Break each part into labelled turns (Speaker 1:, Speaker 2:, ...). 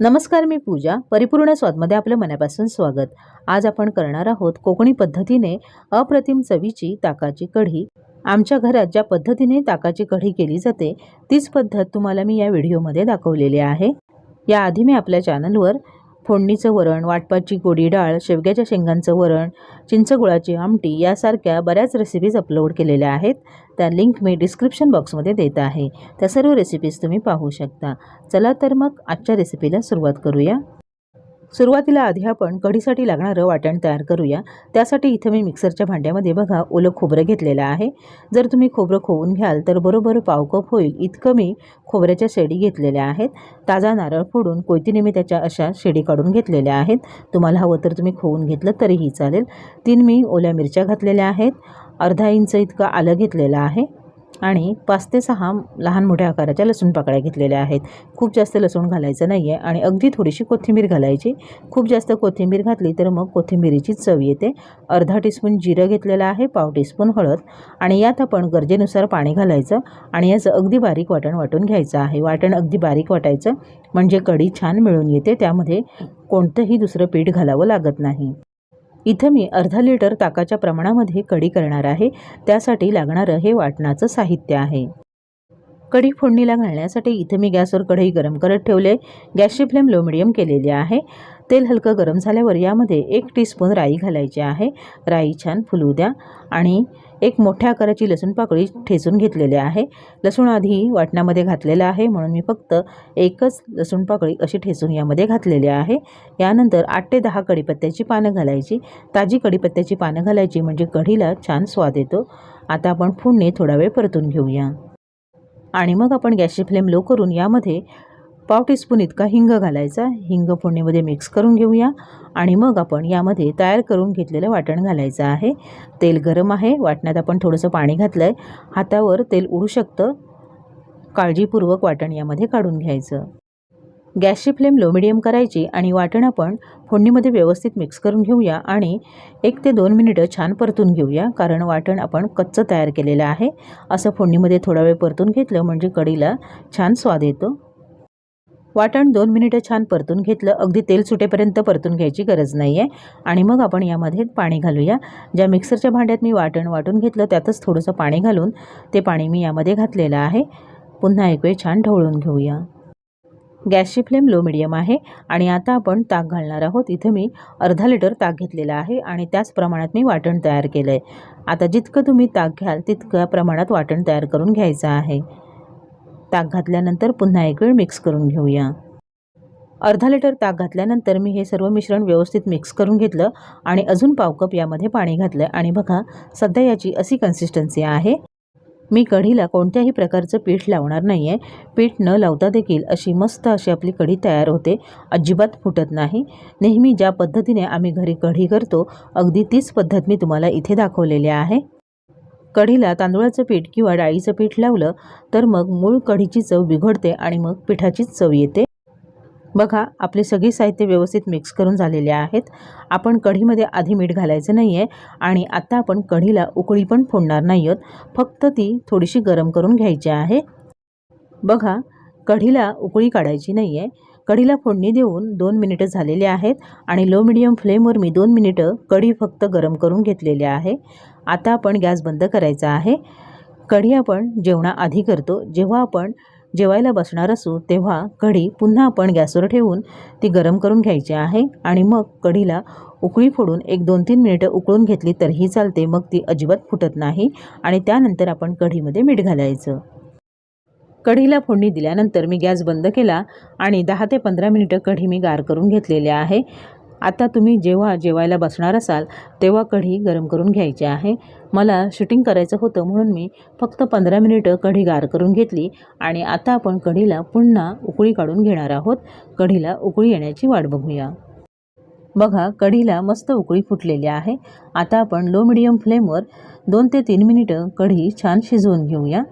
Speaker 1: नमस्कार मी पूजा परिपूर्ण स्वादमध्ये आपलं मनापासून स्वागत. आज आपण करणार आहोत कोकणी पद्धतीने अप्रतिम चवीची ताकाची कढी. आमच्या घरात ज्या पद्धतीने ताकाची कढी केली जाते तीच पद्धत तुम्हाला मी या व्हिडिओमध्ये दाखवलेली आहे. याआधी मी आपल्या चॅनलवर फोडणीचं वरण वाटपाची गोडी डाळ शेवग्याच्या शेंगांचं वरण चिंचगुळाची आमटी यासारख्या बऱ्याच रेसिपीज अपलोड केलेल्या आहेत. त्या लिंक मी डिस्क्रिप्शन बॉक्समध्ये देत आहे. त्या सर्व रेसिपीज तुम्ही पाहू शकता. चला तर मग आजच्या रेसिपीला सुरुवात करूया. सुरुवातीला आधी आपण कढीसाठी लागणारं वाटण तयार करूया. त्यासाठी इथं मी मिक्सरच्या भांड्यामध्ये बघा ओलं खोबरं घेतलेलं आहे. जर तुम्ही खोबरं खोवून घ्याल तर बरोबर पाव कप होईल इतकं मी खोबऱ्याच्या शेडी घेतलेल्या आहेत. ताजा नारळ फोडून कोयतीने मी त्याच्या अशा शेडी काढून घेतलेल्या आहेत. तुम्हाला हवं तर तुम्ही खोवून घेतलं तरीही चालेल. तीन मी ओल्या मिरच्या घातलेल्या आहेत. अर्धा इंच इतकं आलं घेतलेलं आहे. आणि पाच ते सहा लहान मोठ्या आकाराच्या लसूण पाकळ्या घेतलेल्या आहेत. खूप जास्त लसूण घालायचं नाही आहे आणि अगदी थोडीशी कोथिंबीर घालायची. खूप जास्त कोथिंबीर घातली तर मग कोथिंबीरीची चव येते. अर्धा टीस्पून जिरं घेतलेलं आहे पाव टीस्पून हळद आणि यात आपण गरजेनुसार पाणी घालायचं आणि याचं अगदी बारीक वाटण वाटून घ्यायचं आहे. वाटण अगदी बारीक वाटायचं म्हणजे कढी छान मिळून येते. त्यामध्ये कोणतंही दुसरं पीठ घालावं लागत नाही. इथं मी अर्धा लिटर ताकाच्या प्रमाणामध्ये कढी करणार आहे. त्यासाठी लागणारं हे वाटणाचं साहित्य आहे. कढी फोडणीला घालण्यासाठी इथं मी गॅसवर कढई गरम करत ठेवले. गॅसची फ्लेम लो मिडियम केलेली आहे. तेल हलकं गरम झाल्यावर यामध्ये एक टीस्पून राई घालायची आहे. राई छान फुलू द्या. आणि एक मोठ्या आकाराची लसूण पाकळी ठेचून घेतलेली आहे. लसूण आधी वाटणामध्ये घातलेलं आहे. म्हणून मी फक्त एकच लसूण पाकळी अशी ठेचून यामध्ये घातलेली आहे. यानंतर आठ ते दहा कढीपत्त्याची पानं घालायची. ताजी कढीपत्त्याची पानं घालायची म्हणजे कढीला छान स्वाद येतो. आता आपण फोडणी थोडा वेळ परतून घेऊया. आणि मग आपण गॅसची फ्लेम लो करून यामध्ये पाव टीस्पून इतका हिंग घालायचा. हिंग फोडणीमध्ये मिक्स करून घेऊया. आणि मग आपण यामध्ये तयार करून घेतलेलं वाटण घालायचं आहे. तेल गरम आहे. वाटण्यात आपण थोडंसं पाणी घातलं आहे हातावर तेल उडू शकतं. काळजीपूर्वक वाटण यामध्ये काढून घ्यायचं. गॅसची फ्लेम लो मिडियम करायची आणि वाटण आपण फोडणीमध्ये व्यवस्थित मिक्स करून घेऊया आणि एक ते दोन मिनिटं छान परतून घेऊया. कारण वाटण आपण कच्चं तयार केलेलं आहे. असं फोडणीमध्ये थोडा वेळ परतून घेतलं म्हणजे कढीला छान स्वाद येतो. वाटण दोन मिनिटं छान परतून घेतलं. अगदी तेल सुटेपर्यंत परतून घ्यायची गरज नाही आहे आणि मग आपण यामध्ये पाणी घालूया. ज्या मिक्सरच्या भांड्यात मी वाटण वाटून घेतलं त्यातच थोडंसं पाणी घालून ते पाणी मी यामध्ये घातलेलं आहे. पुन्हा एक वेळ छान ढवळून घेऊया. गॅसची फ्लेम लो मिडियम आहे आणि आता आपण ताक घालणार आहोत. इथं मी अर्धा लिटर ताक घेतलेलं आहे आणि त्याच प्रमाणात मी वाटण तयार केलं आहे आता जितकं तुम्ही ताक घ्याल तितक्या प्रमाणात वाटण तयार करून घ्यायचं आहे. ताक घातल्यानंतर पुन्हा एक वेळ मिक्स करून घेऊया. अर्धा लिटर ताक घातल्यानंतर मी हे सर्व मिश्रण व्यवस्थित मिक्स करून घेतलं आणि अजून पाव कप यामध्ये पाणी घातलं. आणि बघा सध्या याची अशी कन्सिस्टन्सी आहे. मी कढीला कोणत्याही प्रकारचं पीठ लावणार नाही आहे पीठ न लावता देखील अशी मस्त अशी आपली कढी तयार होते. अजिबात फुटत नाही. नेहमी ज्या पद्धतीने आम्ही घरी कढी करतो अगदी तीच पद्धत मी तुम्हाला इथे दाखवलेली आहे. कढीला तांदूळाचं पीठ किंवा डाळीचं पीठ लावलं तर मग मूळ कढीची चव बिघडते आणि मग पिठाचीच चव येते. बघा आपले सगळे साहित्य व्यवस्थित मिक्स करून झालेले आहेत. आपण कढीमध्ये आधी मीठ घालायचं नाही आहे आणि आता आपण कढीला उकळी पण फोडणार नाही आहोत. फक्त ती थोडीशी गरम करून घ्यायची आहे. बघा कढीला उकळी काढायची नाही आहे कढीला फोडणी देऊन दोन मिनिटं झालेली आहेत आणि लो मिडियम फ्लेमवर मी दोन मिनिटं कढी फक्त गरम करून घेतलेली आहे. आता आपण गॅस बंद करायचा आहे. कढी आपण जेवणाआधी करतो. जेव्हा आपण जेवायला बसणार असू तेव्हा कढी पुन्हा आपण गॅसवर ठेवून ती गरम करून घ्यायची आहे आणि मग कढीला उकळी फोडून एक दोन तीन मिनिटं उकळून घेतली तरीही चालते. मग ती अजिबात फुटत नाही आणि त्यानंतर आपण कढीमध्ये मीठ घालायचं. कढीला फोडणी दिल्यानंतर मी गॅस बंद केला आणि दहा ते पंधरा मिनिटं कढी मी गार करून घेतलेली आहे. आता तुम्ही जेव्हा जेवायला बसणार असाल तेव्हा कढी गरम करून घ्यायची आहे. मला शूटिंग करायचं होतं म्हणून मी फक्त पंधरा मिनिटं कढी गार करून घेतली आणि आता आपण कढीला पुन्हा उकळी काढून घेणार आहोत. कढीला उकळी येण्याची वाट बघूया. बघा कढीला मस्त उकळी फुटलेली आहे. आता आपण लो मिडियम फ्लेमवर दोन ते तीन मिनिटं कढी छान शिजवून घेऊया.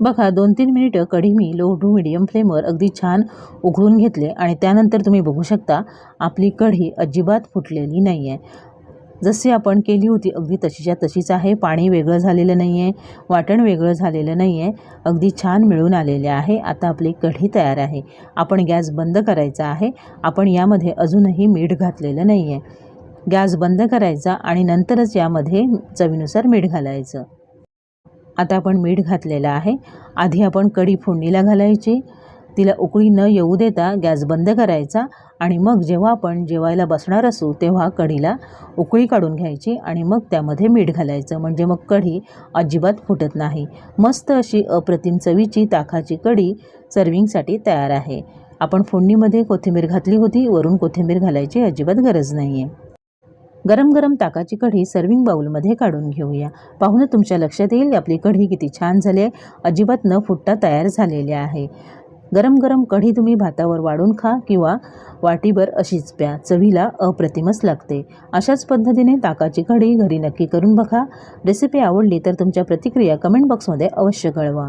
Speaker 1: बघा दोन तीन मिनिटं कढी मी लो टू मिडियम फ्लेमवर अगदी छान उघडून घेतले आणि त्यानंतर तुम्ही बघू शकता आपली कढी अजिबात फुटलेली नाही आहे जशी आपण केली होती अगदी तशीच्या तशीच आहे. पाणी वेगळं झालेलं नाही आहे वाटण वेगळं झालेलं नाही आहे अगदी छान मिळून आलेले आहे. आता आपली कढी तयार आहे. आपण गॅस बंद करायचा आहे. आपण यामध्ये अजूनही मीठ घातलेलं नाही आहे गॅस बंद करायचा आणि नंतरच यामध्ये चवीनुसार मीठ घालायचं. आता आपण मीठ घातलेलं आहे. आधी आपण कढी फोडणीला घालायची. तिला उकळी न येऊ देता गॅस बंद करायचा आणि मग जेव्हा आपण जेवायला बसणार असू तेव्हा कढीला उकळी काढून घ्यायची आणि मग त्यामध्ये मीठ घालायचं. म्हणजे मग कढी अजिबात फुटत नाही. मस्त अशी अप्रतिम चवीची ताकाची कढी सर्विंगसाठी तयार आहे. आपण फोडणीमध्ये कोथिंबीर घातली होती. वरून कोथिंबीर घालायची अजिबात गरज नाही आहे गरम गरम ताकाची कढी सर्विंग बाऊलमध्ये काढून घेऊया. पाहून तुमच्या लक्षात येईल आपली कढी किती छान झाली आहे. अजिबात न फुटता तयार झालेली आहे. गरम गरम कढी तुम्ही भातावर वाढून खा किंवा वाटीभर अशीच प्या. चवीला अप्रतिमच लागते. अशाच पद्धतीने ताकाची कढी घरी नक्की करून बघा. रेसिपी आवडली तर तुमच्या प्रतिक्रिया कमेंट बॉक्समध्ये अवश्य कळवा.